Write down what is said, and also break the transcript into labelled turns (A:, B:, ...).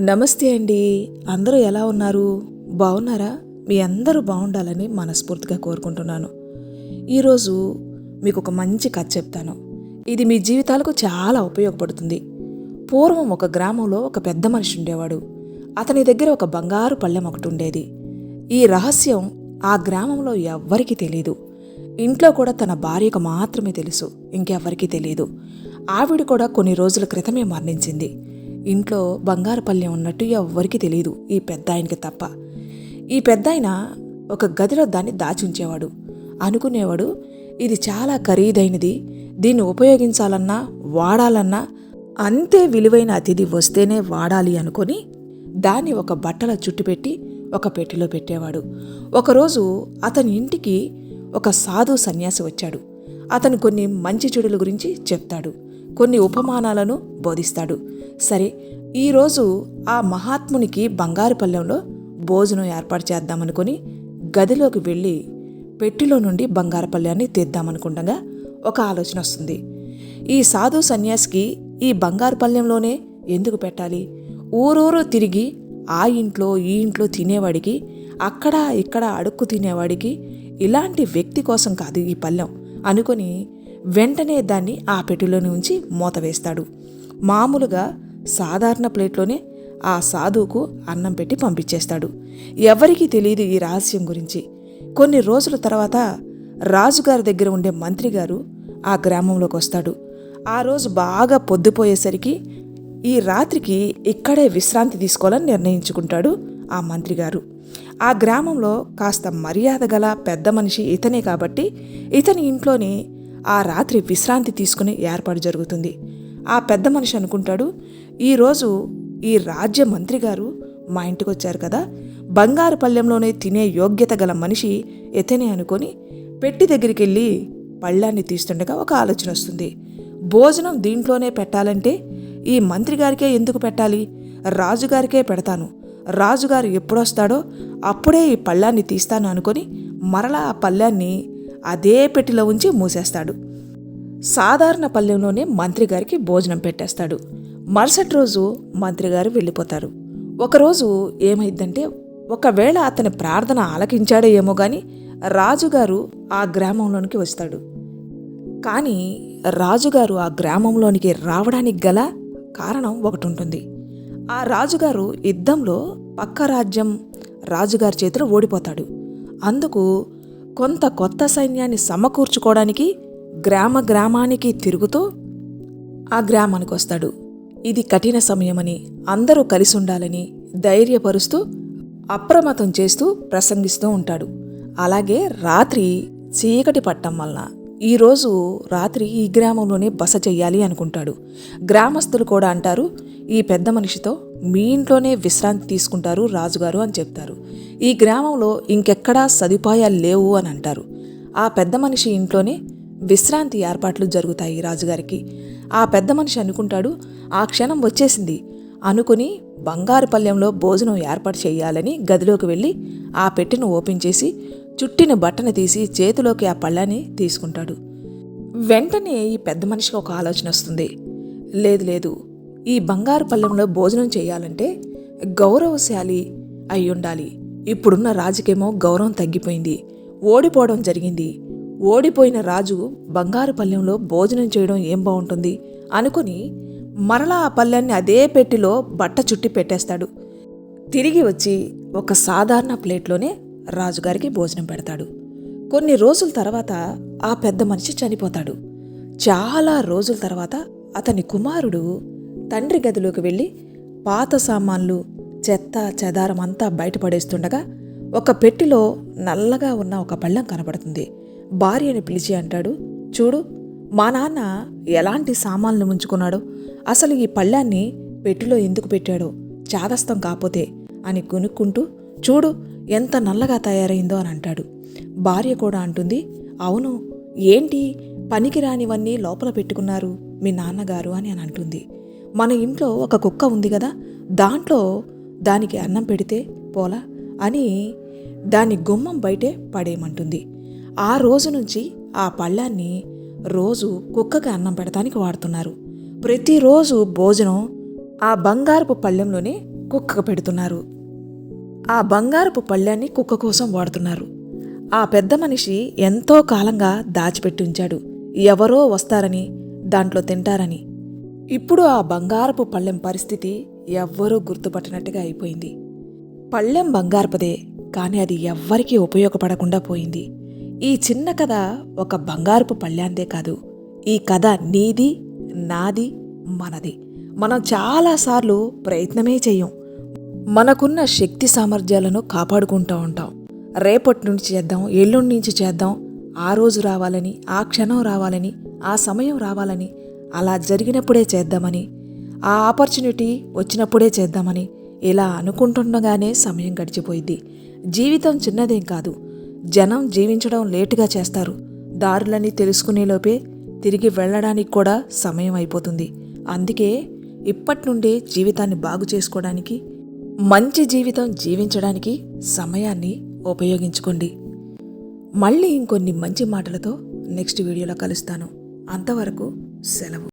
A: నమస్తే అండి. అందరూ ఎలా ఉన్నారు? బాగున్నారా మీ అందరూ బాగుండాలని మనస్ఫూర్తిగా కోరుకుంటున్నాను. ఈరోజు మీకు ఒక మంచి కథ చెప్తాను. ఇది మీ జీవితాలకు చాలా ఉపయోగపడుతుంది. పూర్వం ఒక గ్రామంలో ఒక పెద్ద మనిషి ఉండేవాడు. అతని దగ్గర ఒక బంగారు పళ్ళెం ఒకటి ఉండేది. ఈ రహస్యం ఆ గ్రామంలో ఎవ్వరికీ తెలియదు ఇంట్లో కూడా తన భార్యకు మాత్రమే తెలుసు. ఇంకెవ్వరికీ తెలియదు ఆవిడ కూడా కొన్ని రోజుల క్రితమే మరణించింది. ఇంట్లో బంగారు పళ్ళెం ఉన్నట్టు ఎవ్వరికీ తెలియదు ఈ పెద్ద ఆయనకి తప్ప. ఈ పెద్ద ఆయన ఒక గదిలో దాన్ని దాచి ఉంచేవాడు. అనుకునేవాడు ఇది చాలా ఖరీదైనది దీన్ని ఉపయోగించాలన్నా వాడాలన్నా అంతే విలువైన అతిథి వస్తేనే వాడాలి అనుకొని దాన్ని ఒక బట్టల చుట్టుపెట్టి ఒక పెట్టెలో పెట్టేవాడు. ఒకరోజు అతని ఇంటికి ఒక సాధు సన్యాసి వచ్చాడు. అతను కొన్ని మంచి చెడుల గురించి చెప్తాడు. కొన్ని ఉపమానాలను బోధిస్తాడు. సరే ఈరోజు ఆ మహాత్మునికి బంగారు పల్లెంలో భోజనం ఏర్పాటు చేద్దామనుకుని గదిలోకి వెళ్ళి పెట్టిలో నుండి బంగారు పళ్ళాన్ని తీద్దామనుకుండగా ఒక ఆలోచన వస్తుంది. ఈ సాధు సన్యాసికి ఈ బంగారు పళ్ళెంలోనే ఎందుకు పెట్టాలి? ఊరూరు తిరిగి ఆ ఇంట్లో ఈ ఇంట్లో తినేవాడికి అక్కడ ఇక్కడ అడుక్కు తినేవాడికి ఇలాంటి వ్యక్తి కోసం కాదు ఈ పళ్ళెం అనుకొని వెంటనే దాన్ని ఆ పెట్టెలోని ఉంచి మూత వేస్తాడు. మామూలుగా సాధారణ ప్లేట్లోనే ఆ సాధువుకు అన్నం పెట్టి పంపించేస్తాడు. ఎవరికీ తెలియదు ఈ రహస్యం గురించి. కొన్ని రోజుల తర్వాత రాజుగారి దగ్గర ఉండే మంత్రి గారు ఆ గ్రామంలోకి వస్తాడు. ఆ రోజు బాగా పొద్దుపోయేసరికి ఈ రాత్రికి ఇక్కడే విశ్రాంతి తీసుకోవాలని నిర్ణయించుకుంటాడు ఆ మంత్రి గారు. ఆ గ్రామంలో కాస్త మర్యాద గల పెద్ద మనిషి ఇతనే కాబట్టి ఇతని ఇంట్లోనే ఆ రాత్రి విశ్రాంతి తీసుకునే ఏర్పాటు జరుగుతుంది. ఆ పెద్ద మనిషి అనుకుంటాడు ఈరోజు ఈ రాజ్య మంత్రి గారు మా ఇంటికి వచ్చారు కదా బంగారు పళ్ళెంలోనే తినే యోగ్యత గల మనిషి ఎతనే అనుకొని పెట్టి దగ్గరికి వెళ్ళి పళ్ళాన్ని తీస్తుండగా ఒక ఆలోచన వస్తుంది. భోజనం దీంట్లోనే పెట్టాలంటే ఈ మంత్రి గారికే ఎందుకు పెట్టాలి? రాజుగారికే పెడతాను. రాజుగారు ఎప్పుడొస్తాడో అప్పుడే ఈ పళ్ళాన్ని తీస్తాను అనుకొని మరలా ఆ పళ్ళాన్ని అదే పెట్టిలో ఉంచి మూసేస్తాడు. సాధారణ పల్లెంలోనే మంత్రి గారికి భోజనం పెట్టేస్తాడు. మరుసటి రోజు మంత్రి గారు వెళ్ళిపోతారు. ఒకరోజు ఏమైందంటే ఒకవేళ అతని ప్రార్థన ఆలకించాడో ఏమో గాని రాజుగారు ఆ గ్రామంలోనికి వస్తాడు. కానీ రాజుగారు ఆ గ్రామంలోనికి రావడానికి గల కారణం ఒకటి ఉంటుంది ఆ రాజుగారు యుద్ధంలో పక్క రాజ్యం రాజుగారి చేతిలో ఓడిపోతాడు. అందుకు కొంత కొత్త సైన్యాన్ని సమకూర్చుకోవడానికి గ్రామ గ్రామానికి తిరుగుతూ ఆ గ్రామానికి వస్తాడు. ఇది కఠిన సమయమని అందరూ కలిసి ఉండాలని ధైర్యపరుస్తూ అప్రమత్తం చేస్తూ ప్రసంగిస్తూ ఉంటాడు. అలాగే రాత్రి చీకటి పట్టం వలన ఈరోజు రాత్రి ఈ గ్రామంలోనే బస చెయ్యాలి అనుకుంటాడు. గ్రామస్తులు కూడా అంటారు ఈ పెద్ద మనిషితో మీ ఇంట్లోనే విశ్రాంతి తీసుకుంటారు రాజుగారు అని చెప్తారు. ఈ గ్రామంలో ఇంకెక్కడా సదుపాయాలు లేవు అని అంటారు. ఆ పెద్ద మనిషి ఇంట్లోనే విశ్రాంతి ఏర్పాట్లు జరుగుతాయి రాజుగారికి. ఆ పెద్ద మనిషి అనుకుంటాడు ఆ క్షణం వచ్చేసింది. అనుకుని బంగారు పల్లెంలో భోజనం ఏర్పాటు చేయాలని గదిలోకి వెళ్ళి ఆ పెట్టెను ఓపెన్ చేసి చుట్టిన బట్టను తీసి చేతిలోకి ఆ పళ్ళాన్ని తీసుకుంటాడు. వెంటనే ఈ పెద్ద మనిషికి ఒక ఆలోచన వస్తుంది. లేదు లేదు. ఈ బంగారు పళ్ళెంలో భోజనం చేయాలంటే గౌరవశాలి అయి ఉండాలి. ఇప్పుడున్న రాజుకేమో గౌరవం తగ్గిపోయింది. ఓడిపోవడం జరిగింది. ఓడిపోయిన రాజు బంగారు పళ్ళెంలో భోజనం చేయడం ఏం బాగుంటుంది అనుకుని మరలా ఆ పళ్ళాన్ని అదే పెట్టిలో బట్ట చుట్టి పెట్టేస్తాడు. తిరిగి వచ్చి ఒక సాధారణ ప్లేట్లోనే రాజుగారికి భోజనం పెడతాడు. కొన్ని రోజుల తర్వాత ఆ పెద్ద మనిషి చనిపోతాడు. చాలా రోజుల తర్వాత అతని కుమారుడు తండ్రి గదిలోకి వెళ్ళి పాత సామాన్లు చెత్త చెదారం అంతా బయటపడేస్తుండగా ఒక పెట్టిలో నల్లగా ఉన్న ఒక పళ్ళెం కనబడుతుంది. భార్యని పిలిచి అంటాడు చూడు మా నాన్న ఎలాంటి సామాన్లు ముంచుకున్నాడు అసలు ఈ పళ్ళాన్ని పెట్టిలో ఎందుకు పెట్టాడో చాదస్తం కాపోతే అని కొనుక్కుంటూ చూడు ఎంత నల్లగా తయారైందో అని అంటాడు. భార్య కూడా అంటుంది అవును ఏంటి పనికిరానివన్నీ లోపల పెట్టుకున్నారు మీ నాన్నగారు అని అని అంటుంది. మన ఇంట్లో ఒక కుక్క ఉంది కదా దాంట్లో దానికి అన్నం పెడితే పోలా అని దాని గుమ్మం బయటే పడేయమంటుంది. ఆ రోజు నుంచి ఆ పళ్ళాన్ని రోజు కుక్కకి అన్నం పెడతానికి వాడుతున్నారు. ప్రతిరోజు భోజనం ఆ బంగారపు పళ్ళెంలోనే కుక్కకు పెడుతున్నారు. ఆ బంగారపు పళ్ళాన్ని కుక్క కోసం వాడుతున్నారు. ఆ పెద్ద మనిషి ఎంతో కాలంగా దాచిపెట్టి ఉంచాడు ఎవరో వస్తారని దాంట్లో తింటారని ఇప్పుడు ఆ బంగారపు పళ్ళెం పరిస్థితి ఎవ్వరూ గుర్తుపట్టినట్టుగా అయిపోయింది. పళ్ళెం బంగారపదే కానీ అది ఎవ్వరికీ ఉపయోగపడకుండా పోయింది. ఈ చిన్న కథ ఒక బంగారపు పళ్ళెందే కాదు ఈ కథ నీది నాది మనది. మనం చాలాసార్లు ప్రయత్నమే చెయ్యం మనకున్న శక్తి సామర్థ్యాలను కాపాడుకుంటూ ఉంటాం. రేపటి నుంచి చేద్దాం ఎల్లుండి నుంచి చేద్దాం ఆ రోజు రావాలని ఆ క్షణం రావాలని ఆ సమయం రావాలని అలా జరిగినప్పుడే చేద్దామని ఆ ఆపర్చునిటీ వచ్చినప్పుడే చేద్దామని ఇలా అనుకుంటుండగానే సమయం గడిచిపోయింది. జీవితం చిన్నదేం కాదు. జనం జీవించడం లేటుగా చేస్తారు. దారులని తెలుసుకునేలోపే తిరిగి వెళ్ళడానికి కూడా సమయం అయిపోతుంది. అందుకే ఇప్పటి నుండే జీవితాన్ని బాగు చేసుకోవడానికి మంచి జీవితం జీవించడానికి సమయాన్ని ఉపయోగించుకోండి. మళ్ళీ ఇంకొన్ని మంచి మాటలతో నెక్స్ట్ వీడియోలో కలుస్తాను. అంతవరకు సెలవు